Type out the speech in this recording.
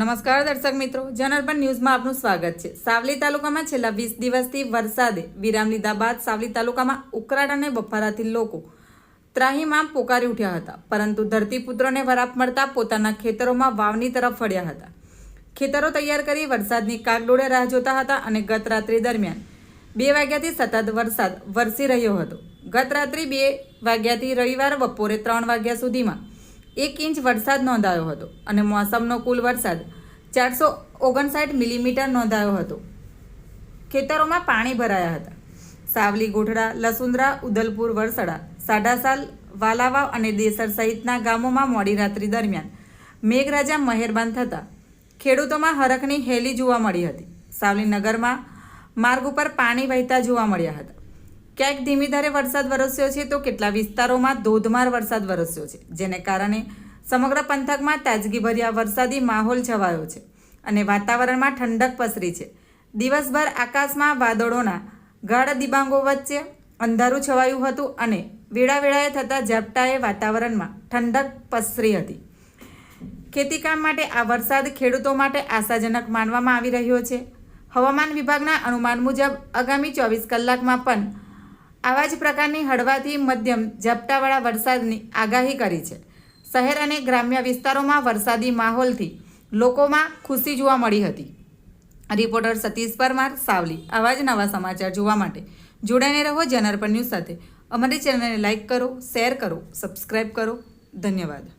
નમસ્કાર દર્શક મિત્રો જનરપન ન્યૂઝમાં આપનું સ્વાગત છે. સાવલી તાલુકામાં છેલ્લા વીસ દિવસથી વરસાદે વિરામ લીધા બાદ સાવલી તાલુકામાં ઉકળાટ અને બફારાથી લોકો ત્રાહીમામ પોકારી ઉઠ્યા હતા. પરંતુ ધરતીપુત્રોને વરાપ મળતા પોતાના ખેતરોમાં વાવની તરફ ફળ્યા હતા. ખેતરો તૈયાર કરી વરસાદની કાગડોળે રાહ જોતા હતા અને ગત રાત્રિ દરમિયાન બે વાગ્યાથી સતત વરસાદ વરસી રહ્યો હતો. ગત રાત્રિ બે વાગ્યાથી રવિવાર બપોરે ત્રણ વાગ્યા સુધીમાં એક ઇંચ વરસાદ નોંધાયો હતો અને મોસમનો કુલ વરસાદ ચારસો ઓગણસાઠ મિલીમીટર નોંધાયો હતો. ખેતરોમાં પાણી ભરાયા હતા. સાવલી ગોઠડા લસુંદરા, ઉદલપુર, વરસડા, સાડાસાલ, વાલાવાવ અને દેસર સહિતના ગામોમાં મોડી રાત્રિ દરમિયાન મેઘરાજા મહેરબાન થતાં ખેડૂતોમાં હરખની હેલી જોવા મળી હતી. સાવલી નગરમાં માર્ગ ઉપર પાણી વહેતા જોવા મળ્યા હતા. ક્યાંક ધીમી ધારે વરસાદ વરસ્યો છે તો કેટલા વિસ્તારોમાં ધોધમાર વરસાદ વરસ્યો છે, જેને કારણે સમગ્ર પંથકમાં તાજગીભર્યા વરસાદી માહોલ છવાયો છે અને વાતાવરણમાં ઠંડક પસરી છે. દિવસભર આકાશમાં વાદળોના ગાઢ દિબાંગો વચ્ચે અંધારું છવાયું હતું અને વેળાવેળાએ થતા ઝાપટાએ વાતાવરણમાં ઠંડક પસરી હતી. ખેતીકામ માટે આ વરસાદ ખેડૂતો માટે આશાજનક માનવામાં આવી રહ્યો છે. હવામાન વિભાગના અનુમાન મુજબ આગામી ચોવીસ કલાકમાં પણ આવા જ પ્રકારની હળવાથી મધ્યમ ઝાપટાવાળા વરસાદની આગાહી કરી છે. શહેર અને ગ્રામ્ય વિસ્તારોમાં વરસાદી માહોલથી લોકોમાં ખુશી જોવા મળી હતી. રિપોર્ટર સતીશ પરમાર, સાવલી. આવા જ નવા સમાચાર જોવા માટે જોડાઈને રહો જનરપન ન્યૂઝ સાથે. અમારી ચેનલને લાઇક કરો, શેર કરો સબસ્ક્રાઈબ કરો. ધન્યવાદ.